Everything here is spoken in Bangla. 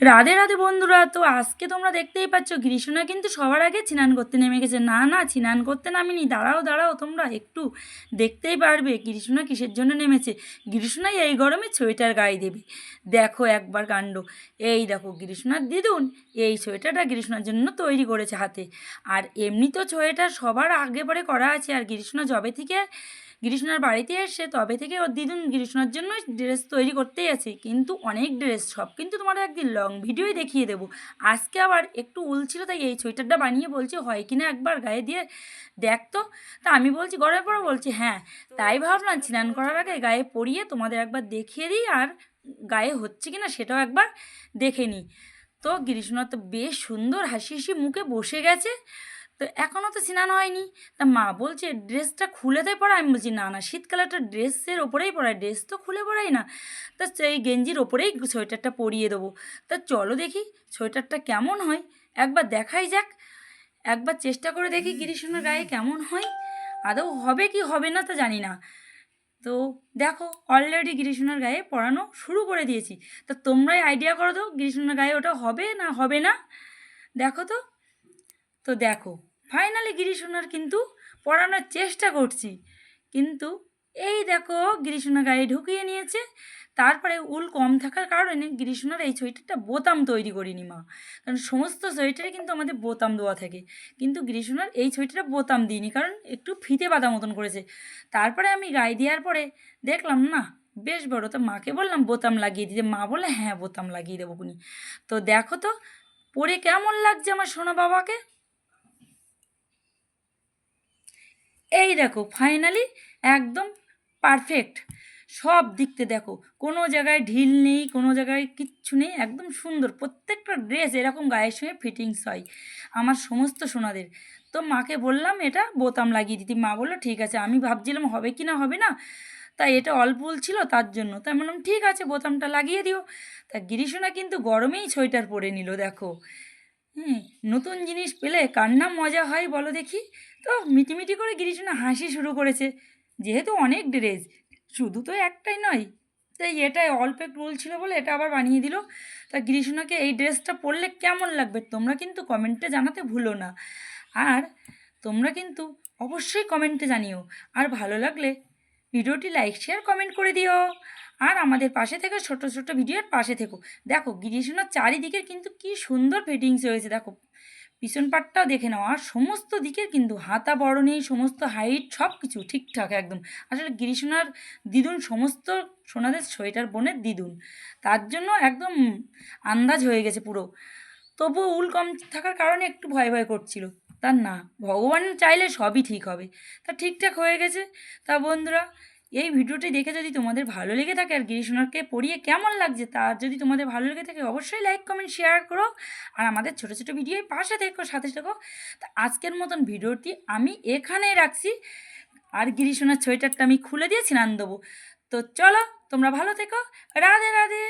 রাধে রাধে বন্ধুরা, তো আজকে তোমরা দেখতেই পাচ্ছ গ্রীষ্মা কিন্তু সবার আগে স্নান করতে নেমে গেছে। না না, স্নান করতে নামিনি, দাঁড়াও দাঁড়াও, তোমরা একটু দেখতেই পারবে গ্রীষ্মা কিসের জন্য নেমেছে। গ্রীষ্মাই এই গরমে সোয়েটার গায়ে দেবে। দেখো একবার কাণ্ড। এই দেখো গ্রীষ্মার দিদুন এই সোয়েটারটা গ্রীষ্মার জন্য তৈরি করেছে হাতে। আর এমনি তো সোয়েটার সবার আগে পরে করা আছে, আর গ্রীষ্মা জবে থেকে গ্রীষ্ণার বাড়িতে এসে তবে থেকে ওর দিদুন গ্রীষ্ণার জন্য ড্রেস তৈরি করতেই আছে। কিন্তু অনেক ড্রেস সব। কিন্তু তোমাদের একদিন লং ভিডিওই দেখিয়ে দেবো। আজকে আবার একটু উল ছিল, তাই এই সোয়েটারটা বানিয়ে বলছি, হয় কিনা একবার গায়ে দিয়ে দেখ তো। তা আমি বলছি গরমে পড়ো বলছি হ্যাঁ। তাই ভাবলাম স্নান করার আগে গায়ে পরিয়ে তোমাদের একবার দেখিয়ে দিই, আর গায়ে হচ্ছে কি না সেটাও একবার দেখে নিই। তো তো বেশ সুন্দর হাসি হাসি মুখে বসে গেছে। তো এখনও তো স্নান হয়নি। তা মা বলছে, ড্রেসটা খুলে দেয় পড়া। আমি বলছি, না না শীতকালে একটা ড্রেসের ওপরেই পড়ায় ড্রেস তো খুলে পড়াই না। তা সেই গেঞ্জির ওপরেই সোয়েটারটা পরিয়ে দেবো। তা চলো দেখি সোয়েটারটা কেমন হয়। একবার দেখাই যাক। একবার চেষ্টা করে দেখি গিরিশনের গায়ে কেমন হয়। আদৌ হবে কি হবে না তা জানি না। তো দেখো অলরেডি গ্রীষ্মের গায়ে পড়ানো শুরু করে দিয়েছি। তা তোমরাই আইডিয়া করো তো গ্রীষ্মের গায়ে ওটা হবে না হবে না। দেখো তো। তো দেখো ফাইনালি গিরিশোনার কিন্তু পড়ানোর চেষ্টা করছি। কিন্তু এই দেখো গিরিশোনা গায়ে ঢুকিয়ে নিয়েছে। তারপরে উল কম থাকার কারণে গিরিশোনার এই সোয়েটারটা বোতাম তৈরি করিনি মা। কারণ সমস্ত সোয়েটারে কিন্তু আমাদের বোতাম দেওয়া থাকে। কিন্তু গ্রীষ্মনার এই সোয়েটারে বোতাম দিইনি, কারণ একটু ফিতে বাঁধা মতন করেছে। তারপরে আমি গায়ে দেওয়ার পরে দেখলাম, না, বেশ বড়, তো মাকে বললাম বোতাম লাগিয়ে দিতে। মা বলে হ্যাঁ বোতাম লাগিয়ে দেবো কুনি তো দেখো তো, পরে কেমন লাগছে আমার সোনা বাবাকে? এই দেখো ফাইনালি একদম পারফেক্ট সব দিকতে দেখো, কোনো জায়গায় ঢিল নেই, কোনো জায়গায় কিচ্ছু নেই, একদম সুন্দর। প্রত্যেকটা ড্রেস এরকম গায়ের সঙ্গে ফিটিংস হয়, আমার সমস্ত সোনাদের। তো মাকে বললাম, এটা বোতাম লাগিয়ে দিতি। মা বলল, ঠিক আছে। আমি ভাবছিলাম, হবে কি না, হবে না? তাই এটা অল্প ছিল তার জন্য। তাই বললাম, ঠিক আছে, বোতামটা লাগিয়ে দিও। তা গিরিশোনা কিন্তু গরমেই সোয়েটার পরে নিল, দেখো। হুম, নতুন জিনিস পেলে কার না মজা হয় বলো দেখি? তো মিটিমিটি করে গিরিশোনা হাসি শুরু করেছে। যেহেতু অনেক ড্রেস, শুধু তো একটাই নয়, তাই এটাই অল্প একটু রুল ছিল বলে এটা আবার বানিয়ে দিল। তা গিরিশোনাকে এই ড্রেসটা পরলে কেমন লাগবে তোমরা কিন্তু কমেন্টে জানাতে ভুলো না। আর তোমরা কিন্তু অবশ্যই কমেন্টে জানিও। আর ভালো লাগলে ভিডিওটি লাইক শেয়ার কমেন্ট করে দিও। আর আমাদের পাশে থেকে ছোট ছোট ভিডিওর পাশে থেকো। দেখো, গিরিশোনার চারিদিকের কিন্তু কি সুন্দর ফিটিংস হয়েছে দেখো। পিছন পাটটাও দেখে নাও, আর সমস্ত দিকের কিন্তু হাতা বড় নেই সমস্ত হাইট সব কিছু ঠিকঠাক একদম। আসলে গিরিশোনার দিদুন সমস্ত সোনাদের সোয়েটার বোনের দিদুন তার জন্য একদম আন্দাজ হয়ে গেছে পুরো। তবুও উল কম থাকার কারণে একটু ভয় ভয় করছিল। তা না, ভগবান চাইলে সবই ঠিক হবে। তা ঠিকঠাক হয়ে গেছে। তা বন্ধুরা, এই ভিডিওটি দেখে যদি তোমাদের ভালো লেগে থাকে আর গিরিশোনারকে পড়িয়ে কেমন লাগছে তার যদি তোমাদের ভালো লেগে থাকে অবশ্যই লাইক, কমেন্ট, শেয়ার করো। আর আমাদের ছোটো ছোটো ভিডিওর পাশে থেকো, সাথে থেকো। তা আজকের মতন ভিডিওটি আমি এখানেই রাখছি। আর গিরিশোনার সোয়েটারটা আমি খুলে দিয়ে স্নান দেবো তো চলো, তোমরা ভালো থেকো। রাধে রাধে।